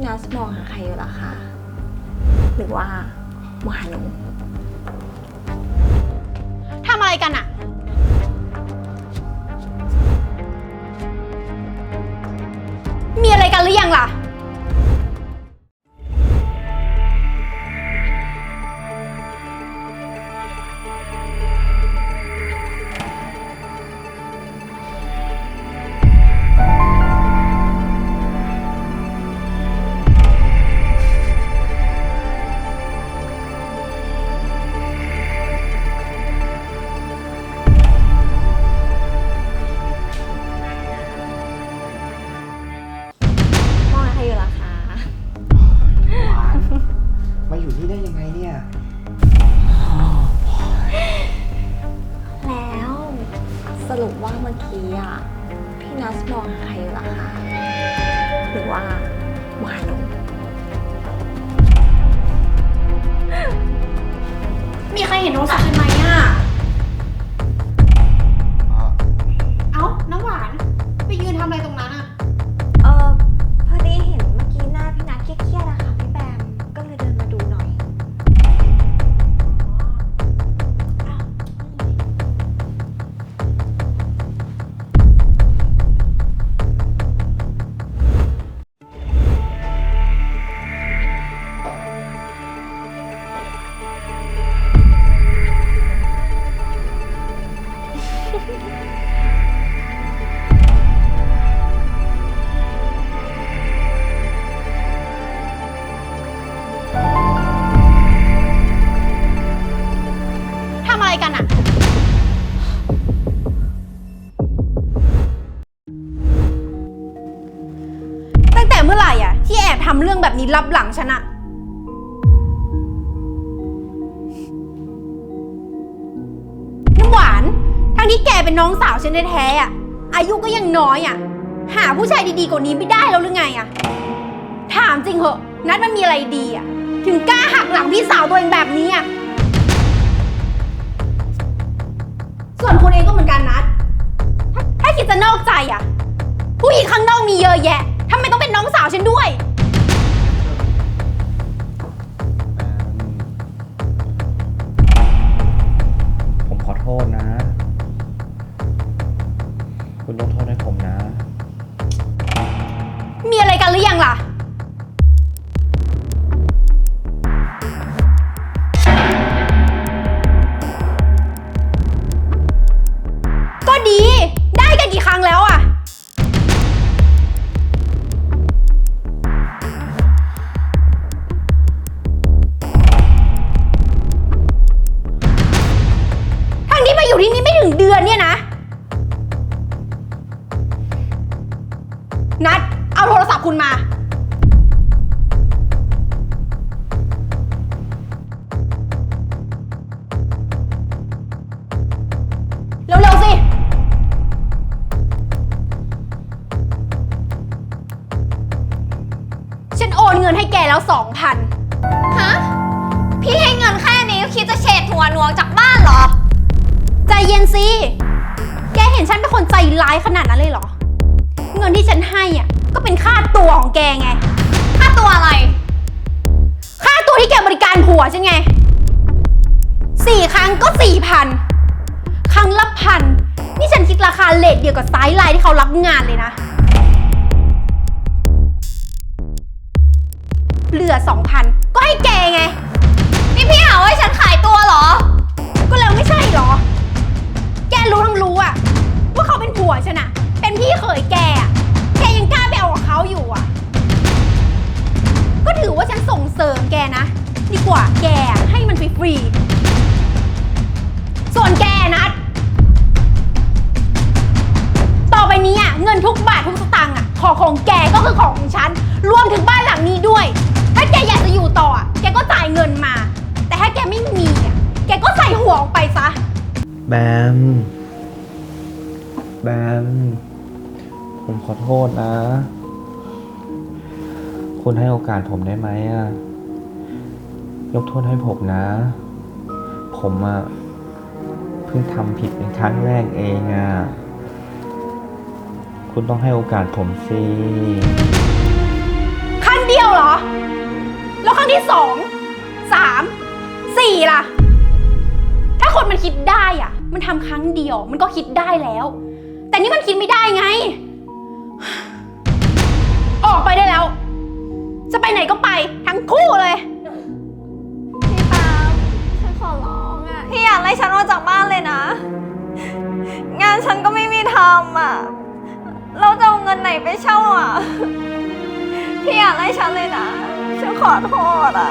พี่นัสมองหาใครอยู่ล่ะคะหรือว่ามองหาหนูทำอะไรกันอะมีอะไรกันหรือยังล่ะ แล้วสรุปว่าเมื่อกี้อะพี่นัสมองใครอยู่ล่ะคะหรือว่ามาหนูมีใครเห็นโทรศัพท์ฉันไหมอะ เรื่องแบบนี้ลับหลังฉันอะน้ำหวาน ทั้งที่แกเป็นน้องสาวฉันแท้ๆอะอายุก็ยังน้อยอะหาผู้ชายดีๆกว่านี้ไม่ได้แล้วหรือไงอะถามจริงเหอะนัดมันมีอะไรดีอะถึงกล้าหักหลังพี่สาวตัวเองแบบนี้อะส่วนคุณเองก็เหมือนกันนัดถ้าคิดจะนอกใจอะผู้หญิงข้างนอกมีเยอะแยะทำไมต้องเป็นน้องสาวฉันด้วย คุณต้องโทษให้ผมนะ มีอะไรกันหรือยังล่ะ ก็ดี ได้กันกี่ครั้งแล้วอะ ทั้งที่มาอยู่ที่นี่ไม่ถึงเดือนเนี่ยนะ นัดเอาโทรศัพท์คุณมา เร็วๆสิ ฉันโอนเงินให้แกแล้วสองพันฮะ พี่ให้เงินแค่นี้ก็คิดจะเฉดหัวหนวงจากบ้านเหรอ ใจเย็นสิ แกเห็นฉันเป็นคนใจร้ายขนาดนั้นเลยเหรอเงิ นที่ฉันให้อะก็เป็นค่าตัวของแกไง ค่าตัวอะไร ค่าตัวที่แกบริการผัวฉันไงสี่ครั้งก็สี่พันครั้งละพันนี่ฉันคิดราคาเลทเดียวกับไซส์ไลน์ที่เขารับงานเลยนะ เหลือสองพันก็ให้แกไง นี่พี่หาว่าฉันขายตัวเหรอ ก็แล้วไม่ใช่เหรอ แกรู้ทั้งรู้อะว่าเขาเป็นผัวฉันอะ พี่เขยแกอะแกยังกล้าไปเอากับเขาอยู่อะ ก็ถือว่าฉันส่งเสริมแกนะ ดีกว่าแกให้มันฟรีๆส่วนแกนัดต่อไปนี้อะเงินทุกบาททุกสตางค์อะของของแกก็คือของของฉัน รวมถึงบ้านหลังนี้ด้วย ถ้าแกอยากจะอยู่ต่ออะแกก็จ่ายเงินมา แต่ถ้าแกไม่มีอะแกก็ใส่หัวออกไปซะ แบม แบม ผมขอโทษนะ คุณให้โอกาสผมได้ไหมอะยกโทษให้ผมนะ ผมอะเพิ่งทำผิดเป็นครั้งแรกเองอะคุณต้องให้โอกาสผมสิครั้งเดียวเหรอ แล้วครั้งที่สอง สาม สี่ล่ะ ถ้าคนมันคิดได้อะ มันทำครั้งเดียว มันก็คิดได้แล้ว แต่นี่มันคิดไม่ได้ไง ฉันก็ไม่มีทำอะ เราจะเอาเงินไหนไปเช่าอะ พี่อยากไล่ฉันเลยนะ ฉันขอโทษอะ